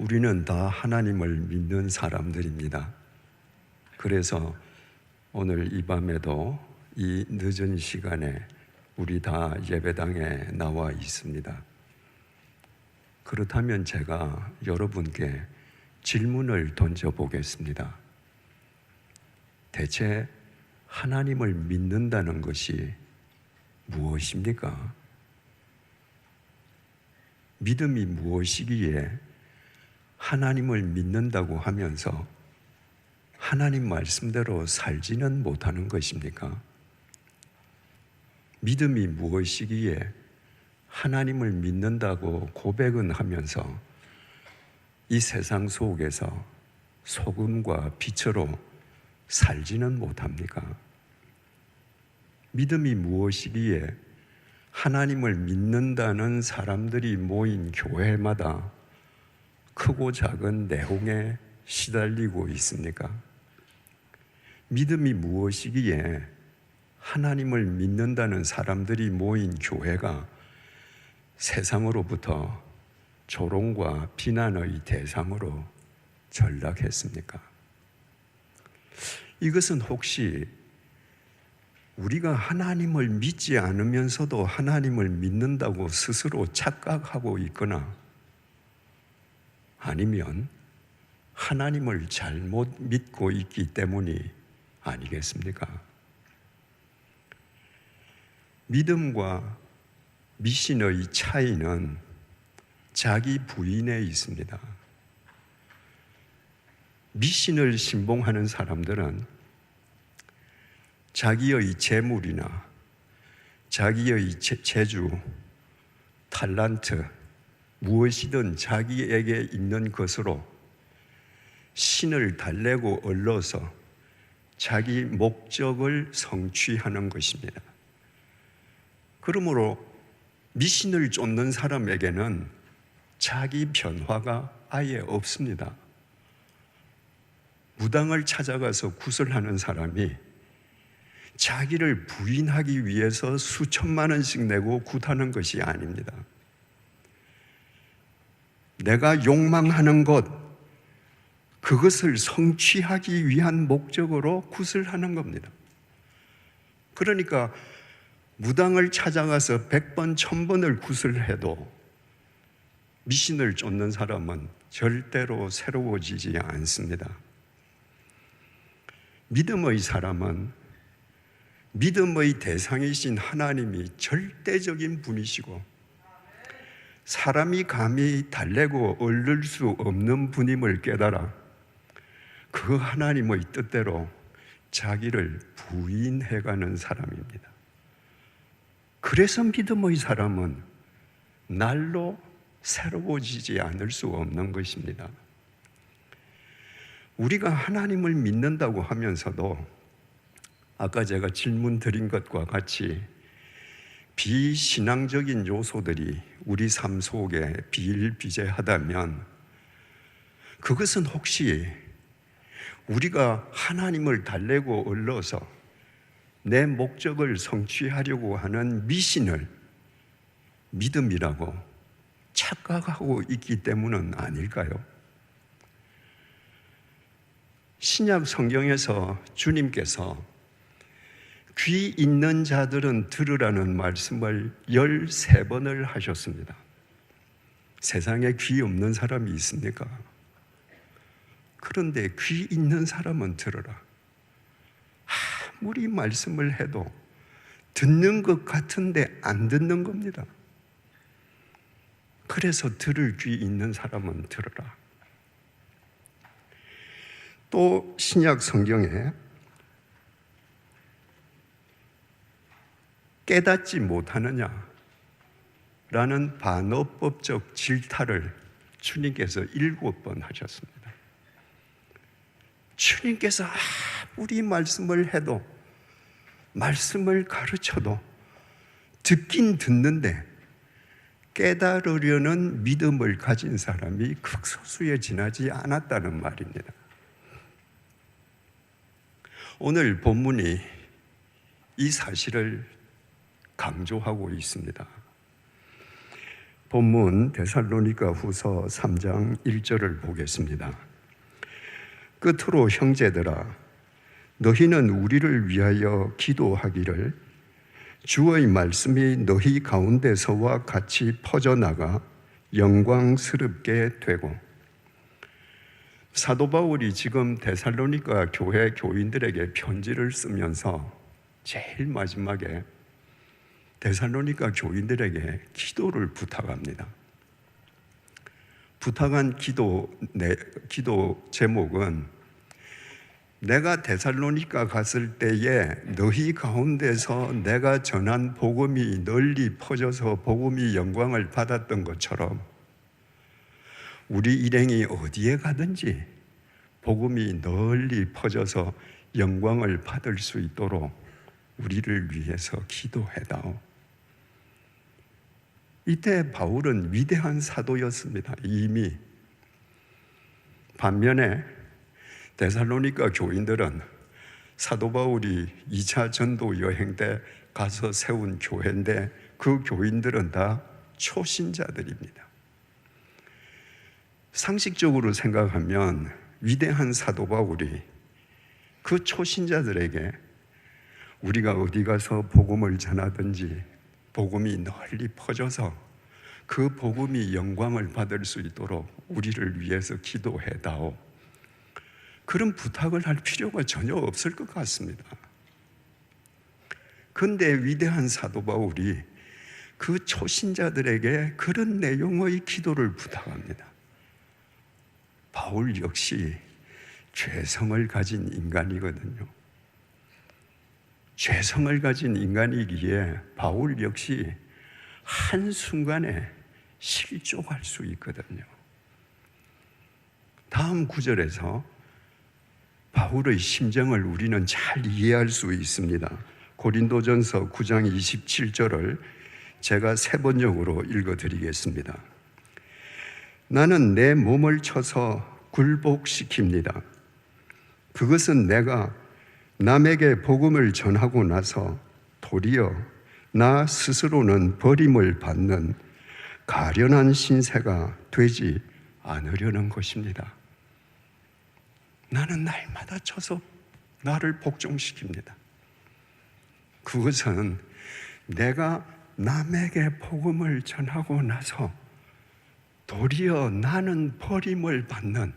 우리는 다 하나님을 믿는 사람들입니다. 그래서 오늘 이 밤에도 이 늦은 시간에 우리 다 예배당에 나와 있습니다. 그렇다면 제가 여러분께 질문을 던져보겠습니다. 대체 하나님을 믿는다는 것이 무엇입니까? 믿음이 무엇이기에 하나님을 믿는다고 하면서 하나님 말씀대로 살지는 못하는 것입니까? 믿음이 무엇이기에 하나님을 믿는다고 고백은 하면서 이 세상 속에서 소금과 빛으로 살지는 못합니까? 믿음이 무엇이기에 하나님을 믿는다는 사람들이 모인 교회마다 크고 작은 내홍에 시달리고 있습니까? 믿음이 무엇이기에 하나님을 믿는다는 사람들이 모인 교회가 세상으로부터 조롱과 비난의 대상으로 전락했습니까? 이것은 혹시 우리가 하나님을 믿지 않으면서도 하나님을 믿는다고 스스로 착각하고 있거나 아니면 하나님을 잘못 믿고 있기 때문이 아니겠습니까? 믿음과 미신의 차이는 자기 부인에 있습니다. 미신을 신봉하는 사람들은 자기의 재물이나 자기의 재주, 탈란트, 무엇이든 자기에게 있는 것으로 신을 달래고 얼러서 자기 목적을 성취하는 것입니다. 그러므로 미신을 쫓는 사람에게는 자기 변화가 아예 없습니다. 무당을 찾아가서 구슬하는 사람이 자기를 부인하기 위해서 수천만 원씩 내고 굿하는 것이 아닙니다. 내가 욕망하는 것, 그것을 성취하기 위한 목적으로 굿을 하는 겁니다. 그러니까 무당을 찾아가서 백번, 천번을 굿을 해도 미신을 쫓는 사람은 절대로 새로워지지 않습니다. 믿음의 사람은 믿음의 대상이신 하나님이 절대적인 분이시고 사람이 감히 달래고 얼를 수 없는 분임을 깨달아 그 하나님의 뜻대로 자기를 부인해가는 사람입니다. 그래서 믿음의 사람은 날로 새로워지지 않을 수 없는 것입니다. 우리가 하나님을 믿는다고 하면서도 아까 제가 질문 드린 것과 같이 비신앙적인 요소들이 우리 삶 속에 비일비재하다면 그것은 혹시 우리가 하나님을 달래고 얼러서 내 목적을 성취하려고 하는 미신을 믿음이라고 착각하고 있기 때문은 아닐까요? 신약 성경에서 주님께서 귀 있는 자들은 들으라는 말씀을 13번을 하셨습니다. 세상에 귀 없는 사람이 있습니까? 그런데 귀 있는 사람은 들어라. 아무리 말씀을 해도 듣는 것 같은데 안 듣는 겁니다. 그래서 들을 귀 있는 사람은 들어라. 또 신약 성경에 깨닫지 못하느냐 라는 반어법적 질타를 주님께서 일곱 번 하셨습니다. 주님께서 아무리 말씀을 해도 말씀을 가르쳐도 듣긴 듣는데 깨달으려는 믿음을 가진 사람이 극소수에 지나지 않았다는 말입니다. 오늘 본문이 이 사실을 강조하고 있습니다. 본문 데살로니가 후서 3장 1절을 보겠습니다. 끝으로 형제들아 너희는 우리를 위하여 기도하기를 주의 말씀이 너희 가운데서와 같이 퍼져나가 영광스럽게 되고 사도 바울이 지금 데살로니가 교회 교인들에게 편지를 쓰면서 제일 마지막에 데살로니가 교인들에게 기도를 부탁합니다. 부탁한 기도 내 기도 제목은 내가 데살로니가 갔을 때에 너희 가운데서 내가 전한 복음이 널리 퍼져서 복음이 영광을 받았던 것처럼 우리 일행이 어디에 가든지 복음이 널리 퍼져서 영광을 받을 수 있도록 우리를 위해서 기도해다오. 이때 바울은 위대한 사도였습니다. 이미 반면에 데살로니가 교인들은 사도 바울이 2차 전도 여행 때 가서 세운 교회인데 그 교인들은 다 초신자들입니다. 상식적으로 생각하면 위대한 사도 바울이 그 초신자들에게 우리가 어디 가서 복음을 전하든지 복음이 널리 퍼져서 그 복음이 영광을 받을 수 있도록 우리를 위해서 기도해 다오. 그런 부탁을 할 필요가 전혀 없을 것 같습니다. 근데 위대한 사도 바울이 그 초신자들에게 그런 내용의 기도를 부탁합니다. 바울 역시 죄성을 가진 인간이거든요. 죄성을 가진 인간이기에 바울 역시 한순간에 실족할 수 있거든요. 다음 구절에서 바울의 심정을 우리는 잘 이해할 수 있습니다. 고린도전서 9장 27절을 제가 세 번역으로 읽어 드리겠습니다. 나는 내 몸을 쳐서 굴복시킵니다. 그것은 내가 남에게 복음을 전하고 나서 도리어 나 스스로는 버림을 받는 가련한 신세가 되지 않으려는 것입니다. 나는 날마다 쳐서 나를 복종시킵니다. 그것은 내가 남에게 복음을 전하고 나서 도리어 나는 버림을 받는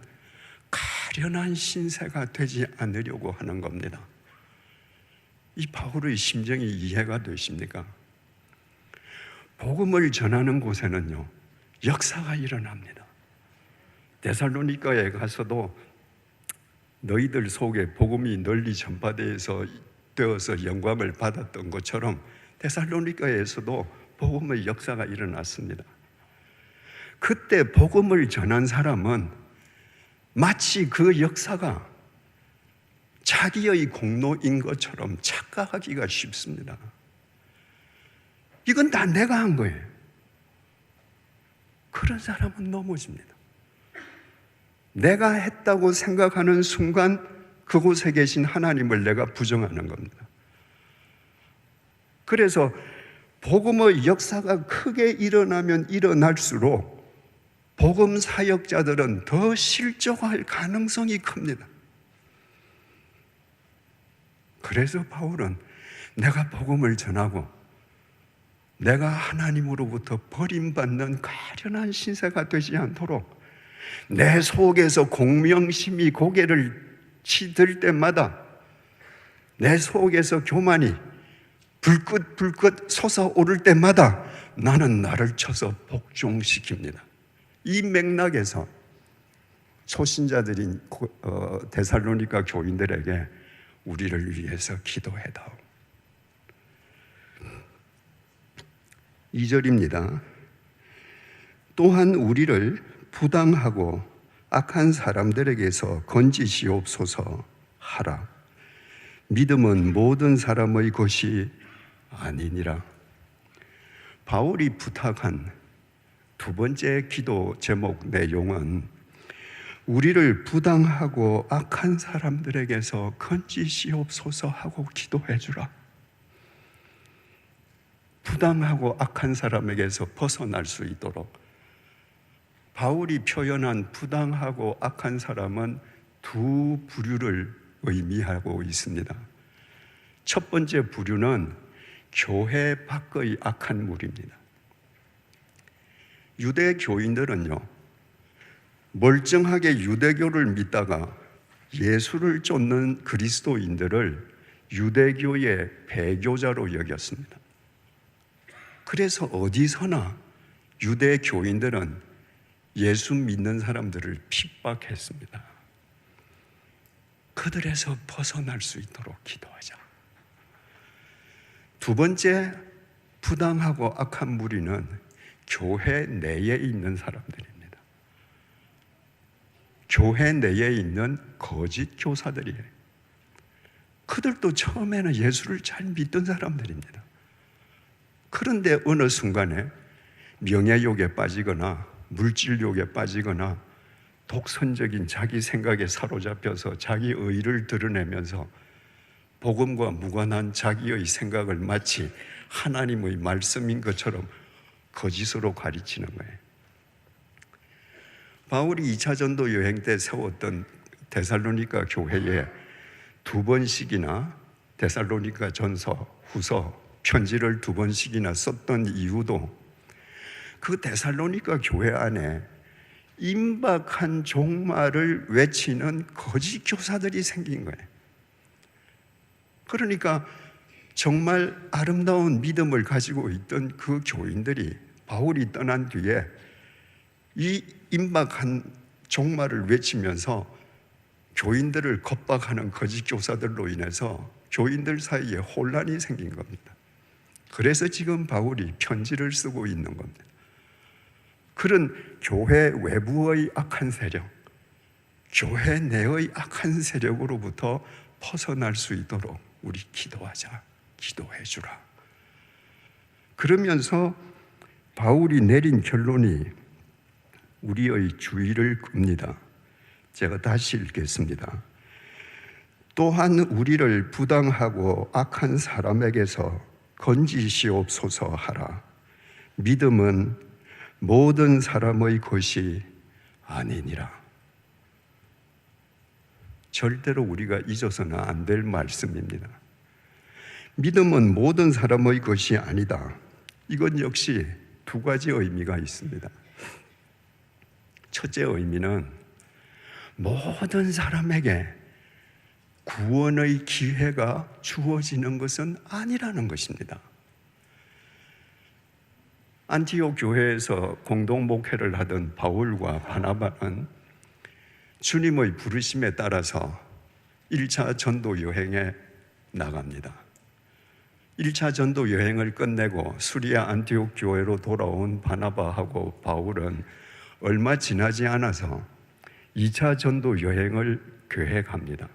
가련한 신세가 되지 않으려고 하는 겁니다. 이 바울의 심정이 이해가 되십니까? 복음을 전하는 곳에는요, 역사가 일어납니다. 데살로니가에 가서도 너희들 속에 복음이 널리 전파되어서 되어서 영광을 받았던 것처럼 데살로니가에서도 복음의 역사가 일어났습니다. 그때 복음을 전한 사람은 마치 그 역사가 자기의 공로인 것처럼 착각하기가 쉽습니다. 이건 다 내가 한 거예요. 그런 사람은 넘어집니다. 내가 했다고 생각하는 순간 그곳에 계신 하나님을 내가 부정하는 겁니다. 그래서 복음의 역사가 크게 일어나면 일어날수록 복음 사역자들은 더 실족할 가능성이 큽니다. 그래서 바울은 내가 복음을 전하고 내가 하나님으로부터 버림받는 가련한 신세가 되지 않도록 내 속에서 공명심이 고개를 치들 때마다 내 속에서 교만이 불긋불긋 솟아오를 때마다 나는 나를 쳐서 복종시킵니다. 이 맥락에서 초신자들인 어, 데살로니가 교인들에게 우리를 위해서 기도해다오. 2절입니다. 또한 우리를 부당하고 악한 사람들에게서 건지시옵소서 하라. 믿음은 모든 사람의 것이 아니니라. 바울이 부탁한 두 번째 기도 제목 내용은 우리를 부당하고 악한 사람들에게서 건지시옵소서 하고 기도해 주라. 부당하고 악한 사람에게서 벗어날 수 있도록 바울이 표현한 부당하고 악한 사람은 두 부류를 의미하고 있습니다. 첫 번째 부류는 교회 밖의 악한 무리입니다. 유대 교인들은요, 멀쩡하게 유대교를 믿다가 예수를 쫓는 그리스도인들을 유대교의 배교자로 여겼습니다. 그래서 어디서나 유대 교인들은 예수 믿는 사람들을 핍박했습니다. 그들에서 벗어날 수 있도록 기도하자. 두 번째, 부당하고 악한 무리는 교회 내에 있는 사람들입니다. 교회 내에 있는 거짓 교사들이에요. 그들도 처음에는 예수를 잘 믿던 사람들입니다. 그런데 어느 순간에 명예욕에 빠지거나 물질욕에 빠지거나 독선적인 자기 생각에 사로잡혀서 자기 의를 드러내면서 복음과 무관한 자기의 생각을 마치 하나님의 말씀인 것처럼 거짓으로 가르치는 거예요. 바울이 2차 전도 여행 때 세웠던 데살로니가 교회에 두 번씩이나 데살로니가 전서, 후서, 편지를 두 번씩이나 썼던 이유도 그 데살로니가 교회 안에 임박한 종말을 외치는 거짓 교사들이 생긴 거예요. 그러니까 정말 아름다운 믿음을 가지고 있던 그 교인들이 바울이 떠난 뒤에 이 임박한 종말을 외치면서 교인들을 겁박하는 거짓 교사들로 인해서 교인들 사이에 혼란이 생긴 겁니다. 그래서 지금 바울이 편지를 쓰고 있는 겁니다. 그런 교회 외부의 악한 세력, 교회 내의 악한 세력으로부터 벗어날 수 있도록 우리 기도하자. 기도해 주라. 그러면서 바울이 내린 결론이 우리의 주의를 끕니다. 제가 다시 읽겠습니다. 또한 우리를 부당하고 악한 사람에게서 건지시옵소서 하라. 믿음은 모든 사람의 것이 아니니라. 절대로 우리가 잊어서는 안 될 말씀입니다. 믿음은 모든 사람의 것이 아니다. 이건 역시 두 가지 의미가 있습니다. 첫째 의미는 모든 사람에게 구원의 기회가 주어지는 것은 아니라는 것입니다. 안티옥 교회에서 공동 목회를 하던 바울과 바나바는 주님의 부르심에 따라서 1차 전도 여행에 나갑니다. 1차 전도 여행을 끝내고 수리아 안티옥 교회로 돌아온 바나바하고 바울은 얼마 지나지 않아서 2차 전도 여행을 계획합니다.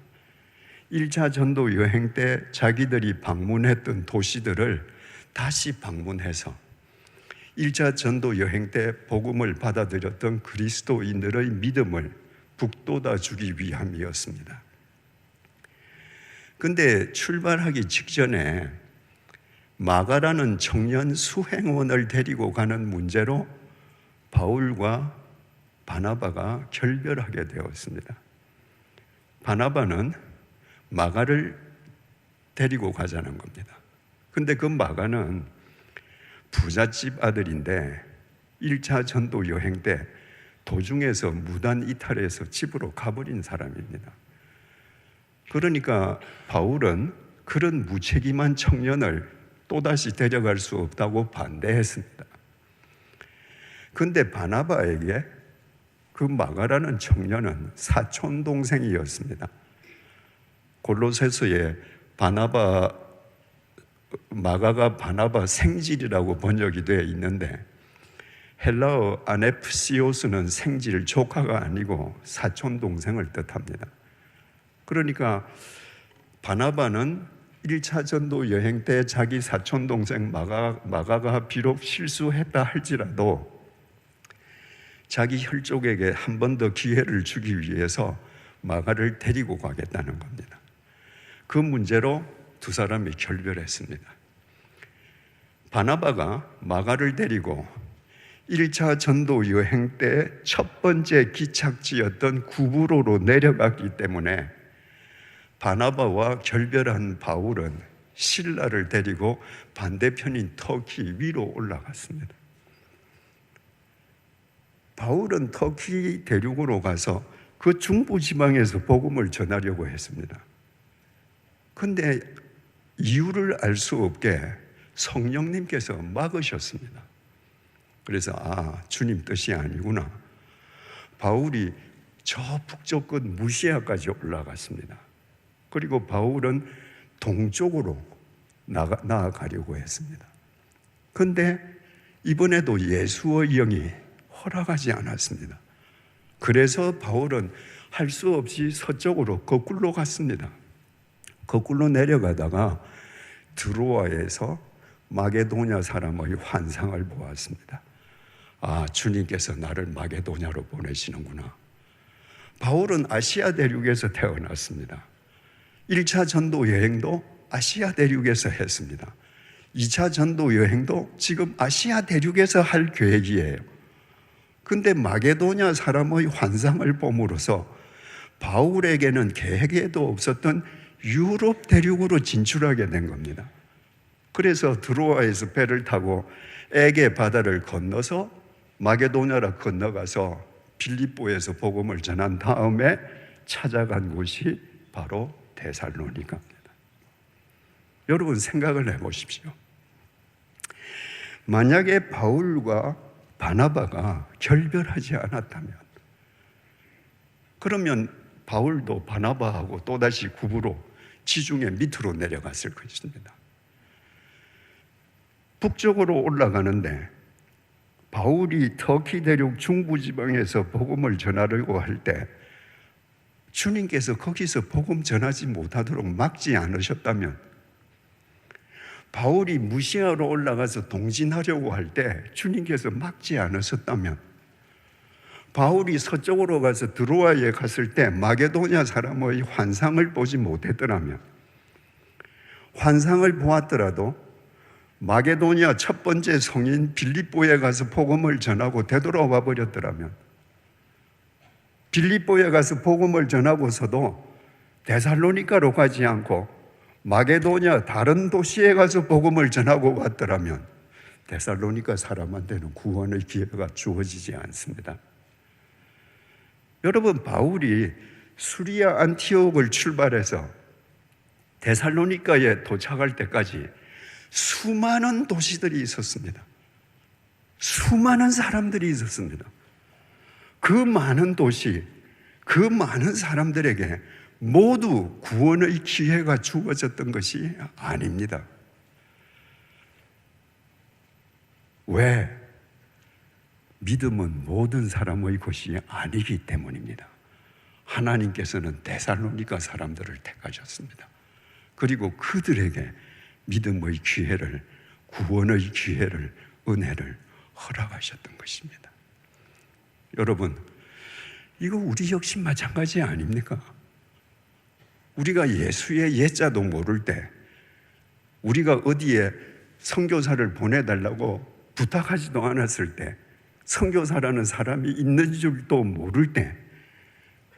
1차 전도 여행 때 자기들이 방문했던 도시들을 다시 방문해서 1차 전도 여행 때 복음을 받아들였던 그리스도인들의 믿음을 북돋아 주기 위함이었습니다. 근데 출발하기 직전에 마가라는 청년 수행원을 데리고 가는 문제로 바울과 바나바가 결별하게 되었습니다. 바나바는 마가를 데리고 가자는 겁니다. 근데 그 마가는 부잣집 아들인데 1차 전도 여행 때 도중에서 무단 이탈해서 집으로 가버린 사람입니다. 그러니까 바울은 그런 무책임한 청년을 또다시 데려갈 수 없다고 반대했습니다. 근데 바나바에게 그 마가라는 청년은 사촌 동생이었습니다. 골로새서에 바나바 마가가 바나바 생질이라고 번역이 되어 있는데 헬라어 아네프시오스는 생질 조카가 아니고 사촌 동생을 뜻합니다. 그러니까 바나바는 1차 전도 여행 때 자기 사촌 동생 마가, 마가가 비록 실수했다 할지라도 자기 혈족에게 한 번 더 기회를 주기 위해서 마가를 데리고 가겠다는 겁니다. 그 문제로 두 사람이 결별했습니다. 바나바가 마가를 데리고 1차 전도 여행 때 첫 번째 기착지였던 구브로로 내려갔기 때문에 바나바와 결별한 바울은 신라를 데리고 반대편인 터키 위로 올라갔습니다. 바울은 터키 대륙으로 가서 그 중부 지방에서 복음을 전하려고 했습니다. 근데 이유를 알 수 없게 성령님께서 막으셨습니다. 그래서 아, 주님 뜻이 아니구나. 바울이 저 북쪽 끝 무시아까지 올라갔습니다. 그리고 바울은 동쪽으로 나가, 나아가려고 했습니다. 근데 이번에도 예수의 영이 허락하지 않았습니다. 그래서 바울은 할 수 없이 서쪽으로 거꾸로 갔습니다. 거꾸로 내려가다가 드로아에서 마게도냐 사람의 환상을 보았습니다. 아, 주님께서 나를 마게도냐로 보내시는구나. 바울은 아시아 대륙에서 태어났습니다. 1차 전도 여행도 아시아 대륙에서 했습니다. 2차 전도 여행도 지금 아시아 대륙에서 할 계획이에요. 근데 마게도냐 사람의 환상을 봄으로써 바울에게는 계획에도 없었던 유럽 대륙으로 진출하게 된 겁니다. 그래서 드로아에서 배를 타고 에게 바다를 건너서 마게도냐라 건너가서 빌립보에서 복음을 전한 다음에 찾아간 곳이 바로 데살로니가입니다. 여러분 생각을 해보십시오. 만약에 바울과 바나바가 결별하지 않았다면 그러면 바울도 바나바하고 또다시 구부로 지중해 밑으로 내려갔을 것입니다. 북쪽으로 올라가는데 바울이 터키 대륙 중부 지방에서 복음을 전하려고 할 때 주님께서 거기서 복음 전하지 못하도록 막지 않으셨다면 바울이 무시아로 올라가서 동진하려고 할 때 주님께서 막지 않으셨다면 바울이 서쪽으로 가서 드로아에 갔을 때 마게도냐 사람의 환상을 보지 못했더라면 환상을 보았더라도 마게도니아 첫 번째 성인 빌립보에 가서 복음을 전하고 되돌아와 버렸더라면 빌립보에 가서 복음을 전하고서도 데살로니카로 가지 않고 마게도니아 다른 도시에 가서 복음을 전하고 왔더라면 데살로니카 사람한테는 구원의 기회가 주어지지 않습니다. 여러분 바울이 수리아 안티옥을 출발해서 데살로니카에 도착할 때까지 수많은 도시들이 있었습니다. 수많은 사람들이 있었습니다. 그 많은 도시, 그 많은 사람들에게 모두 구원의 기회가 주어졌던 것이 아닙니다. 왜? 믿음은 모든 사람의 것이 아니기 때문입니다. 하나님께서는 데살로니가 사람들을 택하셨습니다. 그리고 그들에게 믿음의 기회를, 구원의 기회를, 은혜를 허락하셨던 것입니다. 여러분, 이거 우리 역시 마찬가지 아닙니까? 우리가 예수의 예자도 모를 때, 우리가 어디에 선교사를 보내달라고 부탁하지도 않았을 때, 선교사라는 사람이 있는 줄도 모를 때,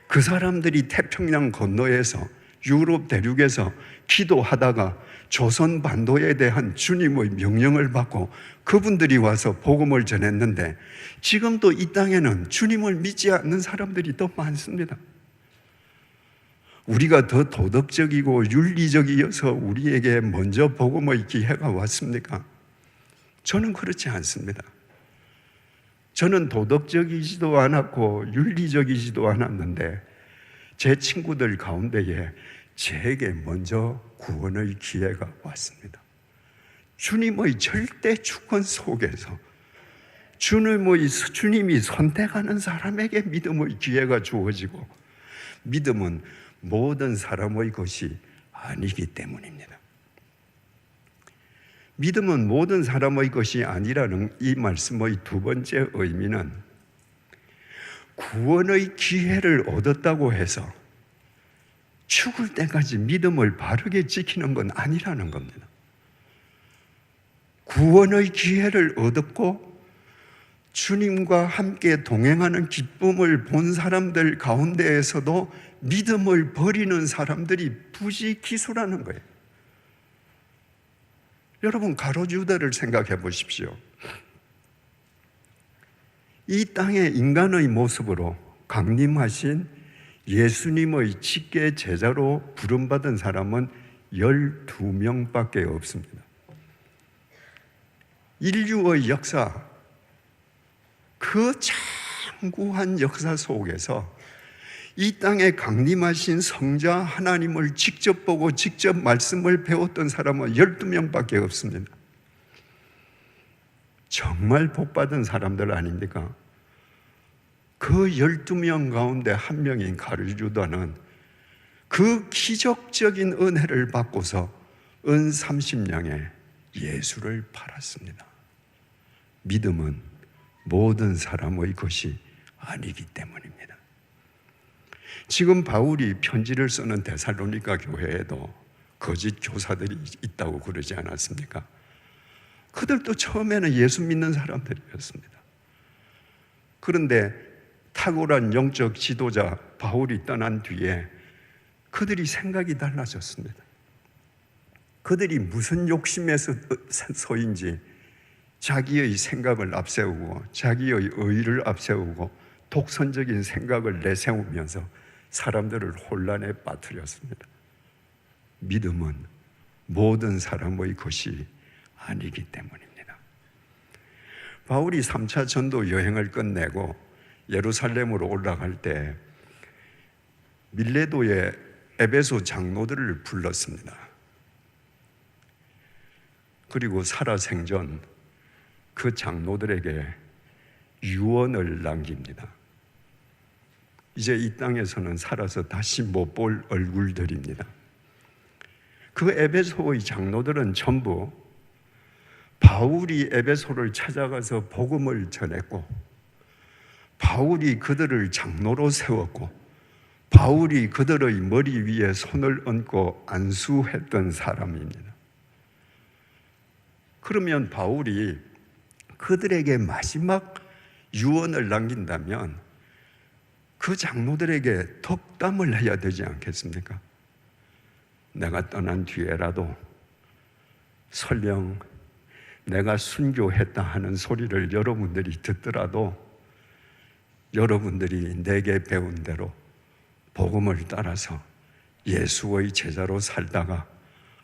그 사람들이 태평양 건너에서 유럽 대륙에서 기도하다가 조선 반도에 대한 주님의 명령을 받고 그분들이 와서 복음을 전했는데 지금도 이 땅에는 주님을 믿지 않는 사람들이 더 많습니다. 우리가 더 도덕적이고 윤리적이어서 우리에게 먼저 복음의 기회가 왔습니까? 저는 그렇지 않습니다. 저는 도덕적이지도 않았고 윤리적이지도 않았는데 제 친구들 가운데에 제게 먼저 구원의 기회가 왔습니다. 주님의 절대 주권 속에서 주님의, 주님이 선택하는 사람에게 믿음의 기회가 주어지고 믿음은 모든 사람의 것이 아니기 때문입니다. 믿음은 모든 사람의 것이 아니라는 이 말씀의 두 번째 의미는 구원의 기회를 얻었다고 해서 죽을 때까지 믿음을 바르게 지키는 건 아니라는 겁니다. 구원의 기회를 얻었고 주님과 함께 동행하는 기쁨을 본 사람들 가운데에서도 믿음을 버리는 사람들이 부지 기수라는 거예요. 여러분 가로주다를 생각해 보십시오. 이 땅에 인간의 모습으로 강림하신 예수님의 직계 제자로 부름받은 사람은 12명밖에 없습니다. 인류의 역사, 그 장구한 역사 속에서 이 땅에 강림하신 성자 하나님을 직접 보고 직접 말씀을 배웠던 사람은 12명밖에 없습니다. 정말 복받은 사람들 아닙니까? 그 12명 가운데 한 명인 가르주다는 그 기적적인 은혜를 받고서 은 30냥에 예수를 팔았습니다. 믿음은 모든 사람의 것이 아니기 때문입니다. 지금 바울이 편지를 쓰는 데살로니가 교회에도 거짓 교사들이 있다고 그러지 않았습니까? 그들도 처음에는 예수 믿는 사람들이었습니다. 그런데 탁월한 영적 지도자 바울이 떠난 뒤에 그들이 생각이 달라졌습니다. 그들이 무슨 욕심에서 서인지 자기의 생각을 앞세우고 자기의 의를 앞세우고 독선적인 생각을 내세우면서 사람들을 혼란에 빠뜨렸습니다. 믿음은 모든 사람의 것이 아니기 때문입니다. 바울이 3차 전도 여행을 끝내고 예루살렘으로 올라갈 때 밀레도의 에베소 장로들을 불렀습니다. 그리고 살아생전 그 장로들에게 유언을 남깁니다. 이제 이 땅에서는 살아서 다시 못 볼 얼굴들입니다. 그 에베소의 장로들은 전부 바울이 에베소를 찾아가서 복음을 전했고, 바울이 그들을 장로로 세웠고, 바울이 그들의 머리 위에 손을 얹고 안수했던 사람입니다. 그러면 바울이 그들에게 마지막 유언을 남긴다면 그 장로들에게 덕담을 해야 되지 않겠습니까? 내가 떠난 뒤에라도 설령 내가 순교했다 하는 소리를 여러분들이 듣더라도 여러분들이 내게 배운 대로 복음을 따라서 예수의 제자로 살다가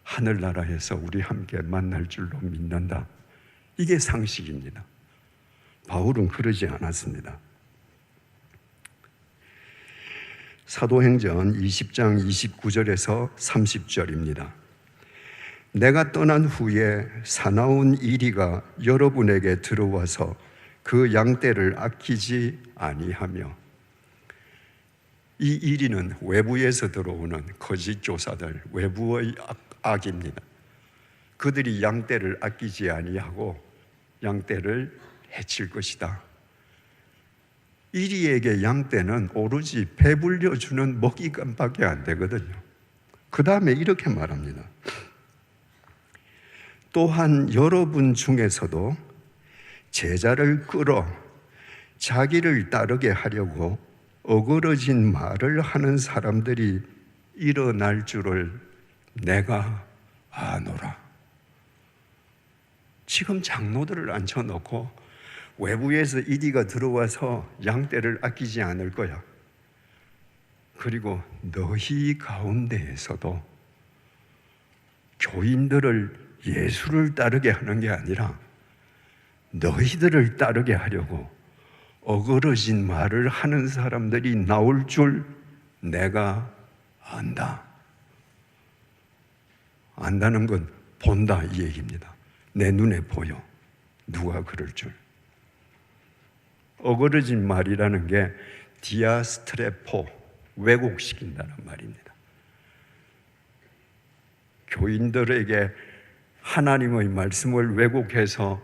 하늘나라에서 우리 함께 만날 줄로 믿는다. 이게 상식입니다. 바울은 그러지 않았습니다. 사도행전 20장 29절에서 30절입니다. 내가 떠난 후에 사나운 이리가 여러분에게 들어와서 그 양떼를 아끼지 아니하며 이 이리는 외부에서 들어오는 거짓 조사들, 외부의 악, 입니다 그들이 양떼를 아끼지 아니하고 양떼를 해칠 것이다. 이리에게 양 떼는 오로지 배불려 주는 먹이감밖에 안 되거든요. 그 다음에 이렇게 말합니다. 또한 여러분 중에서도 제자를 끌어 자기를 따르게 하려고 어그러진 말을 하는 사람들이 일어날 줄을 내가 아노라. 지금 장로들을 앉혀놓고 외부에서 이디가 들어와서 양떼를 아끼지 않을 거야. 그리고 너희 가운데에서도 교인들을 예수를 따르게 하는 게 아니라 너희들을 따르게 하려고 어그러진 말을 하는 사람들이 나올 줄 내가 안다. 안다는 건 본다 이 얘기입니다. 내 눈에 보여. 누가 그럴 줄. 어그러진 말이라는 게 디아스트레포, 왜곡시킨다는 말입니다. 교인들에게 하나님의 말씀을 왜곡해서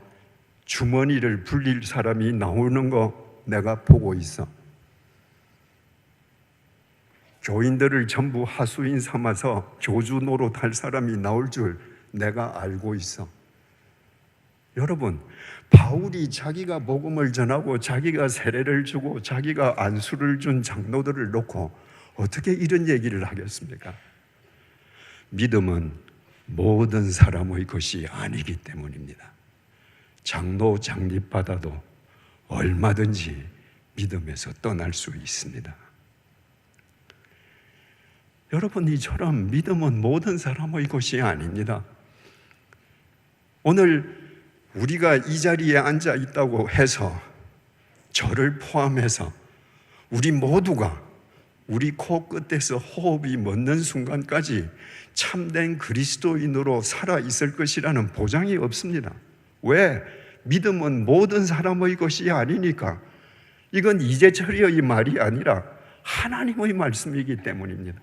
주머니를 불릴 사람이 나오는 거 내가 보고 있어. 교인들을 전부 하수인 삼아서 교주 노릇할 사람이 나올 줄 내가 알고 있어. 여러분, 바울이 자기가 복음을 전하고 자기가 세례를 주고 자기가 안수를 준 장로들을 놓고 어떻게 이런 얘기를 하겠습니까? 믿음은 모든 사람의 것이 아니기 때문입니다. 장로 장립받아도 얼마든지 믿음에서 떠날 수 있습니다. 여러분, 이처럼 믿음은 모든 사람의 것이 아닙니다. 오늘 우리가 이 자리에 앉아 있다고 해서 저를 포함해서 우리 모두가 우리 코끝에서 호흡이 멎는 순간까지 참된 그리스도인으로 살아 있을 것이라는 보장이 없습니다. 왜? 믿음은 모든 사람의 것이 아니니까. 이건 이재철의 말이 아니라 하나님의 말씀이기 때문입니다.